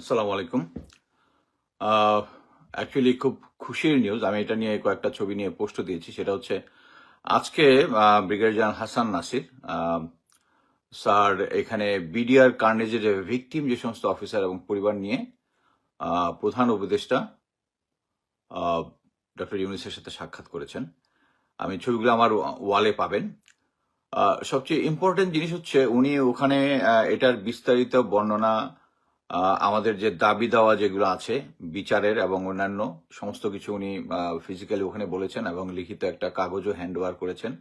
আসসালামু আলাইকুম। অ্যাকচুয়ালি খুব খুশির নিউজ আমি এটা নিয়ে কয়েকটা ছবি নিয়ে পোস্ট দিয়েছি। সেটা হচ্ছে আজকে brigadier general Hasan Nasir sir এখানে বিডিআর কার্নেজের ভিকটিম যে সমস্ত অফিসার এবং পরিবার নিয়ে প্রধান উপদেষ্টা ডক্টর ইউনিসের সাথে সাক্ষাৎ করেছেন। আমি ছবিগুলো আমার ওয়ালে পাবেন। সবচেয়ে ইম্পর্টেন্ট জিনিস হচ্ছে উনি ওখানে এটার বিস্তারিত বর্ণনা আমাদের যে দাবি দেওয়া যেগুলো আছে, বিচারের এবং অন্যান্য, সমস্ত কিছু উনি ফিজিক্যালি ওখানে বলেছেন এবং লিখিত একটা কাগজও হ্যান্ড করেছেন।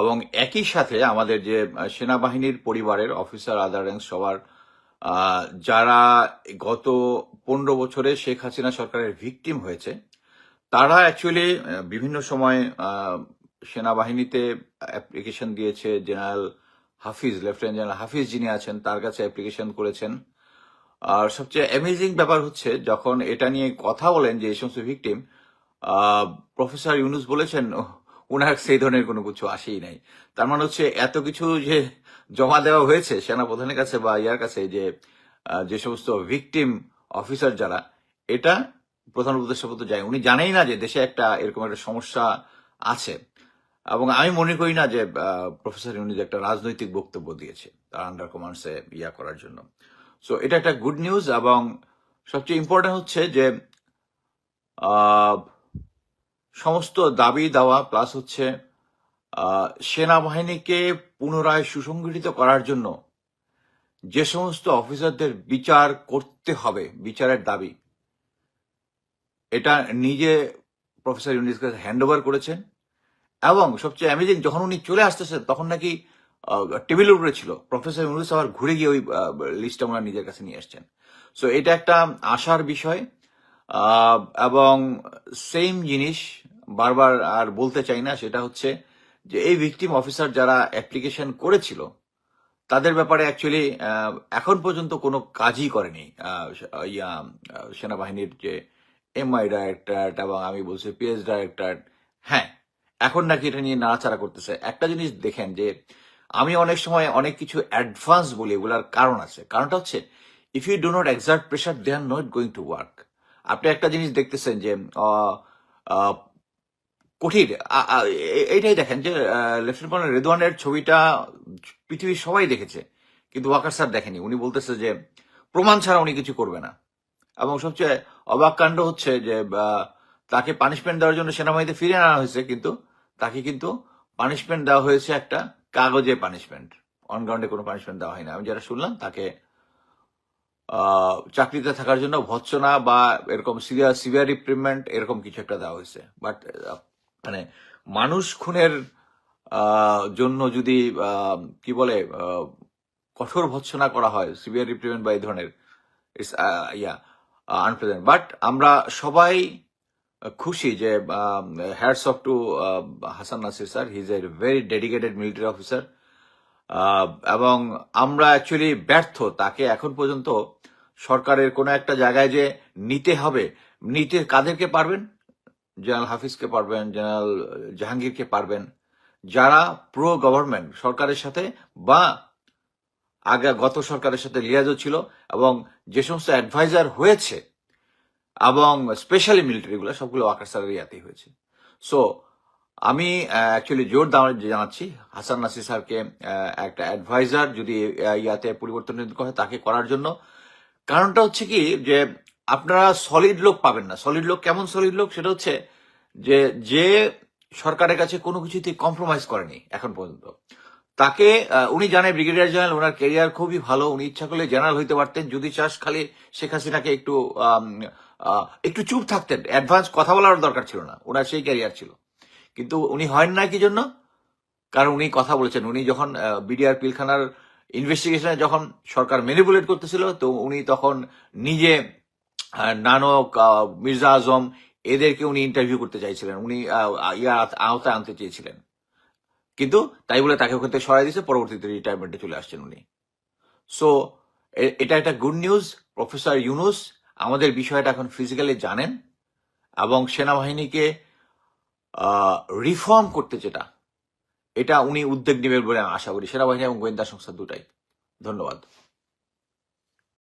এবং একই সাথে আমাদের যে সেনাবাহিনীর পরিবারের অফিসার আদার র্যাঙ্ক সবার যারা গত পনেরো বছরে শেখ হাসিনা সরকারের ভিকটিম হয়েছে, তারা অ্যাকচুয়ালি বিভিন্ন সময় সেনাবাহিনীতে অ্যাপ্লিকেশন দিয়েছে। General Hafiz lieutenant general Hafiz যিনি আছেন, তার কাছে অ্যাপ্লিকেশন করেছেন। আর সবচেয়ে অ্যামেজিং ব্যাপার হচ্ছে যখন এটা নিয়ে কথা বলেন যে এই সমস্ত ভিকটিম প্রফেসর ইউনুস বলেছেন "ওহ, ওনার সেই ধরনের কোনো কিছু আসেই নাই। তার মানে হচ্ছে এত কিছু যে জমা দেওয়া হয়েছে সেনাপ্রধানের কাছে বা ইয়ার কাছে যে যে সমস্ত ভিকটিম অফিসার যারা এটা প্রধান উপদেষ্টা পর্যন্ত যায়। উনি জানেই না যে দেশে একটা এরকম একটা সমস্যা আছে। এবং আমি মনে করি না যে প্রফেসর ইউনিজ একটা রাজনৈতিক বক্তব্য দিয়েছে তার আন্ডার কমান্ডসে ইয়া করার জন্য। সো এটা একটা গুড নিউজ এবং সবচেয়ে ইম্পর্টেন্ট হচ্ছে যে সমস্ত দাবি দেওয়া প্লাস হচ্ছে সেনাবাহিনীকে পুনরায় সুসংগঠিত করার জন্য যে সমস্ত অফিসারদের বিচার করতে হবে, বিচারের দাবি, এটা নিজে প্রফেসর ইউনিস হ্যান্ড ওভার করেছেন এবং সবচেয়ে অ্যামেজিং যখন উনি চলে আসতেছেন, তখন নাকি টেবিলের উপরে ছিল। প্রফেসর ইউনুস আবার ঘুরে গিয়ে ওই লিস্টটা ওনার নিজের কাছে নিয়ে আসছেন। সো এটা একটা আশার বিষয় এবং সেম জিনিস বারবার আর বলতে চাই না, সেটা হচ্ছে যে এই ভিকটিম অফিসার যারা অ্যাপ্লিকেশন করেছিল, তাদের ব্যাপারে অ্যাকচুয়ালি এখন পর্যন্ত কোনো কাজই করেনি। ইয়া সেনাবাহিনীর যে এমআই ডাইরেক্টর এবং আমি বলছি পিএস ডাইরেক্টর হ্যাঁ এখন নাকি এটা নিয়ে নাড়াচাড়া করতেছে। একটা জিনিস দেখেন যে আমি অনেক সময় অনেক কিছু অ্যাডভান্স বলি, এগুলার কারণ আছে। কারণটা হচ্ছে if you do not exert pressure they are not going to work আপনি একটা জিনিস দেখতেছেন যে কঠিন এইটাই দেখেন যে লেফটেন্যান্ট রেদওয়ানের ছবিটা পৃথিবীর সবাই দেখেছে, কিন্তু ওয়াকার স্যার দেখেনি। উনি বলতেছে যে, প্রমাণ ছাড়া উনি কিছু করবে না। এবং সবচেয়ে অবাক কাণ্ড হচ্ছে যে তাকে পানিশমেন্ট দেওয়ার জন্য সেনাবাহিনীতে ফিরে আনা হয়েছে, কিন্তু তাকে কিন্তু পানিশমেন্ট দেওয়া হয়েছে একটা কাগজে পানিশমেন্ট অনগ্রাউন্ডে কোনো পানিশমেন্ট দেওয়া হয়নি আমি যারা শুনলাম, তাকে চাকরিতে থাকার জন্য ভৎসনা বা এরকম সিভিয়ার সিভিয়ার রিপ্রিমেন্ট এরকম কিছু একটা দেওয়া হয়েছে। বাট মানে মানুষ খুনের জন্য যদি কি বলে কঠোর ভৎসনা করা হয় সিভিয়ার রিপ্রিমেন্ট বা এই ধরনের ইটস ইয়া আনপ্রেজেন্ট বাট আমরা সবাই খুশি যে hats off to Hasan Nasir sir he is a very dedicated military officer এবং আমরা অ্যাকচুয়ালি ব্যর্থ, তাকে এখন পর্যন্ত সরকারের কোনো একটা জায়গায় যে নিতে হবে, নিতে কাদেরকে পারবেন? জেনারেল হাফিজকে পারবেন জেনারেল জাহাঙ্গীরকে পারবেন। যারা প্রো গভর্নমেন্ট সরকারের সাথে বা আগে গত সরকারের সাথে লিয়াজও ছিল এবং যে সমস্ত অ্যাডভাইজার হয়েছে এবং স্পেশালি মিলিটারিগুলো সবগুলো ওয়াকার স্যারের ইয়াতেই হয়েছে। সো আমি অ্যাকচুয়ালি জোর জানাচ্ছি। হাসান নাসির স্যারকে একটা অ্যাডভাইজার যদি ইয়াতে পরিবর্তন হয় তাকে করার জন্য। কারণটা হচ্ছে কি যে, আপনারা সলিড লোক পাবেন না। সলিড লোক কেমন সলিড লোক? সেটা হচ্ছে যে যে সরকারের কাছে কোনো কিছুতেই কম্প্রোমাইজ করেনি এখন পর্যন্ত। তাকে উনি জানে ব্রিগেডিয়ার জেনারেল ওনার ক্যারিয়ার খুবই ভালো। উনি ইচ্ছা করলে জেনারেল হইতে পারতেন। যদি চাষ খালি শেখ হাসিনাকে একটু একটু চুপ থাকতেন। অ্যাডভান্স কথা বলার দরকার ছিল না। ওনার সেই ক্যারিয়ার ছিল। কিন্তু উনি হয় না কি জন্য? কারণ উনি কথা বলেছেন। উনি যখন বিডিআর পিলখানার ইনভেস্টিগেশনে যখন সরকার ম্যানিপুলেট করতেছিল, তো উনি তখন নিজে নানক মির্জা আজম এদেরকে উনি ইন্টারভিউ করতে চাইছিলেন। উনি আওতায় আনতে চেয়েছিলেন। কিন্তু তাই বলে তাকে ওখান থেকে সরাই দিয়েছে। পরবর্তীতে রিটায়ারমেন্টে চলে আসছেন উনি। সো এটা একটা গুড নিউজ প্রফেসর ইউনুস আমাদের বিষয়টা এখন ফিজিক্যালি জানেন এবং সেনাবাহিনীকে রিফর্ম করতে যেটা, এটা উনি উদ্যোগ নেবেন বলে আমি আশা করি। সেনাবাহিনী এবং গোয়েন্দা সংস্থা দুটাই। ধন্যবাদ।